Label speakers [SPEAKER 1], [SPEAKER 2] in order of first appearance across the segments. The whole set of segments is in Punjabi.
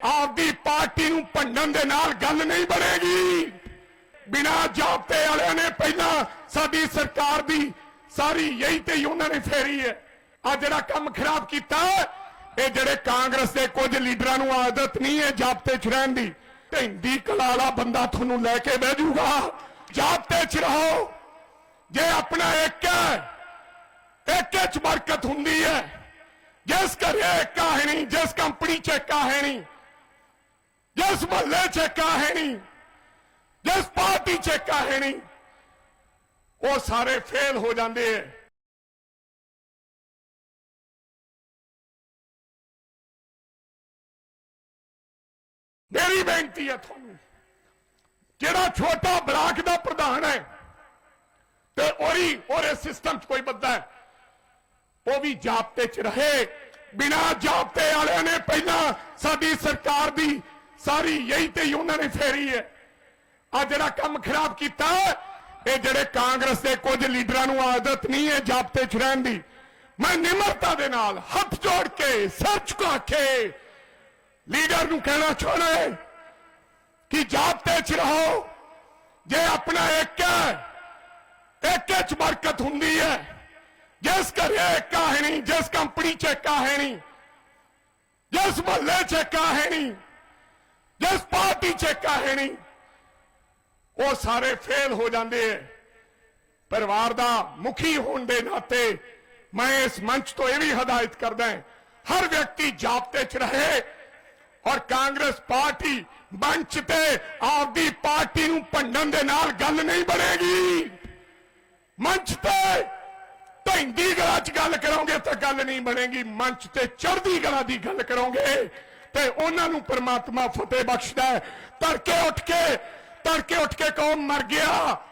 [SPEAKER 1] ਆਪਦੀ ਪਾਰਟੀ ਨੂੰ ਭੰਡਣ ਦੇ ਨਾਲ ਗੱਲ ਨਹੀਂ ਬਣੇਗੀ। ਬਿਨਾ ਜਾਬਤੇ ਵਾਲਿਆਂ ਨੇ ਪਹਿਲਾਂ ਸਾਡੀ ਸਰਕਾਰ ਦੀ ਸਾਰੀ ਯਹੀ ਤੇ ਉਹਨਾਂ ਨੇ ਫੇਰੀ ਹੈ। ਆ ਜਿਹੜਾ ਕੰਮ ਖਰਾਬ ਕੀਤਾ, ਇਹ ਜਿਹੜੇ ਕਾਂਗਰਸ ਦੇ ਕੁਝ ਲੀਡਰਾਂ ਨੂੰ ਆਦਤ ਨਹੀਂ ਹੈ ਜਾਬਤੇ ਚ ਰਹਿਣ ਦੀ ਢਿੰਦੀ ਕਲਾਲਾ ਬੰਦਾ ਤੁਹਾਨੂੰ ਲੈ ਕੇ ਬਹਿ ਜਾਊਗਾ। ਜਾਬਤੇ ਚ ਰਹੋ। ਜੇ ਆਪਣਾ ਇੱਕ ਹੈ, ਇੱਕ ਚ ਬਰਕਤ ਹੁੰਦੀ ਹੈ। ਜਿਸ ਘਰੇ ਏਕਾ ਹੈ ਜਿਸ ਕੰਪਨੀ ਚ ਏਕਾ ਹੈ ਨਹੀਂ ਜਿਸ ਮਹੱਲੇ ਚ ਏਕਾ ਹੈ ਨਹੀਂ, ਜਿਸ ਪਾਰਟੀ ਚ ਏਕਾ ਹੈ ਨਹੀਂ, ਉਹ ਸਾਰੇ ਫੇਲ ਹੋ ਜਾਂਦੇ ਐ ਮੇਰੀ ਬੇਨਤੀ ਹੈ ਤੁਹਾਨੂੰ, ਜਿਹੜਾ ਛੋਟਾ ਬਲਾਕ ਦਾ ਪ੍ਰਧਾਨ ਹੈ, ਤੇ ਉਹਦੀ ਉਹਦੇ ਸਿਸਟਮ 'ਚ ਕੋਈ ਬੰਦਾ ਹੈ, ਉਹ ਵੀ ਜਾਪਤੇ 'ਚ ਰਹੇ। ਬਿਨਾ ਜਾਪਤੇ ਵਾਲਿਆਂ ਨੇ ਪਹਿਲਾਂ ਸਾਡੀ ਸਰਕਾਰ ਦੀ ਸਾਰੀ ਯਹੀ ਤੇ ਹੀ ਉਹਨਾਂ ਨੇ ਫੇਰੀ ਹੈ। ਆ ਜਿਹੜਾ ਕੰਮ ਖਰਾਬ ਕੀਤਾ, ਇਹ ਜਿਹੜੇ ਕਾਂਗਰਸ ਦੇ ਕੁਝ ਲੀਡਰਾਂ ਨੂੰ ਆਦਤ ਨਹੀਂ ਹੈ ਜਾਪਤੇ 'ਚ ਰਹਿਣ ਦੀ, ਮੈਂ ਨਿਮਰਤਾ ਦੇ ਨਾਲ ਹੱਥ ਜੋੜ ਕੇ, ਸਿਰ ਝੁਕਾ ਕੇ ਲੀਡਰ ਨੂੰ ਕਹਿਣਾ ਚਾਹੁੰਦਾ ਹੈ ਕਿ ਜਾਪਤੇ 'ਚ ਰਹੋ। ਜੇ ਆਪਣਾ ਇੱਕ ਹੈ, ਇੱਕ ਚ ਬਰਕਤ ਹੁੰਦੀ ਹੈ। ਜਿਸ ਘਰੇ ਏਕਾ ਹੈ ਜਿਸ ਕੰਪਨੀ ਚ ਏਕਾ ਹੈ ਜਿਸ ਮਹੱਲੇ ਚ ਏਕਾ ਹੈ ਨਹੀਂ ਜਿਸ ਪਾਰਟੀ ਚ ਏਕਾ ਉਹ ਸਾਰੇ ਫੇਲ ਹੋ ਜਾਂਦੇ ਐ। ਪਰਿਵਾਰ ਦਾ ਮੁਖੀ ਹੋਣ ਦੇ ਨਾਤੇ ਮੈਂ ਇਸ ਮੰਚ ਤੋਂ ਇਹ ਵੀ ਹਦਾਇਤ ਕਰਦਾ ਹਰ ਵਿਅਕਤੀ ਜਾਪਤੇ ਚ ਰਹੇ ਔਰ ਕਾਂਗਰਸ ਪਾਰਟੀ ਮੰਚ ਤੇ ਆਪਦੀ ਪਾਰਟੀ ਨੂੰ ਭੰਡਣ ਦੇ ਨਾਲ ਗੱਲ ਨਹੀਂ ਬਣੇਗੀ। ਮੰਚ ਤੇ ਢੈਂਦੀ ਗਲਾ 'ਚ ਗੱਲ ਕਰੋਗੇ ਤਾਂ ਗੱਲ ਨਹੀਂ ਬਣੇਗੀ, ਮੰਚ ਤੇ ਚੜ੍ਹਦੀ ਗਲਾ ਦੀ ਗੱਲ ਕਰੋਗੇ ਤੇ ਉਹਨਾਂ ਨੂੰ ਪਰਮਾਤਮਾ ਫਤਿਹ ਬਖਸ਼ਦਾ ਹੈ। ਤੜਕੇ ਉੱਠ ਕੇ, ਤੜਕੇ ਉੱਠ ਕੇ ਕੌਮ ਮਰ ਗਿਆ,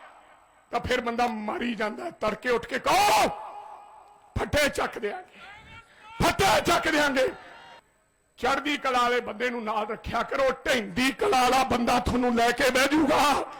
[SPEAKER 1] ਤਾਂ ਫਿਰ ਬੰਦਾ ਮਰੀ ਜਾਂਦਾ ਤੜਕੇ ਉੱਠ ਕੇ ਕਹੋ ਫੱਟੇ ਚੱਕ ਦਿਆਂਗੇ। ਫੱਟੇ ਚੱਕ ਦਿਆਂਗੇ। ਚੜ੍ਹਦੀ ਕਲਾ ਵਾਲੇ ਬੰਦੇ ਨੂੰ ਨਾਲ ਰੱਖਿਆ ਕਰੋ। ਢੈਂਦੀ ਕਲਾ ਵਾਲਾ ਬੰਦਾ ਤੁਹਾਨੂੰ ਲੈ ਕੇ ਬਹਿ ਜਾਊਗਾ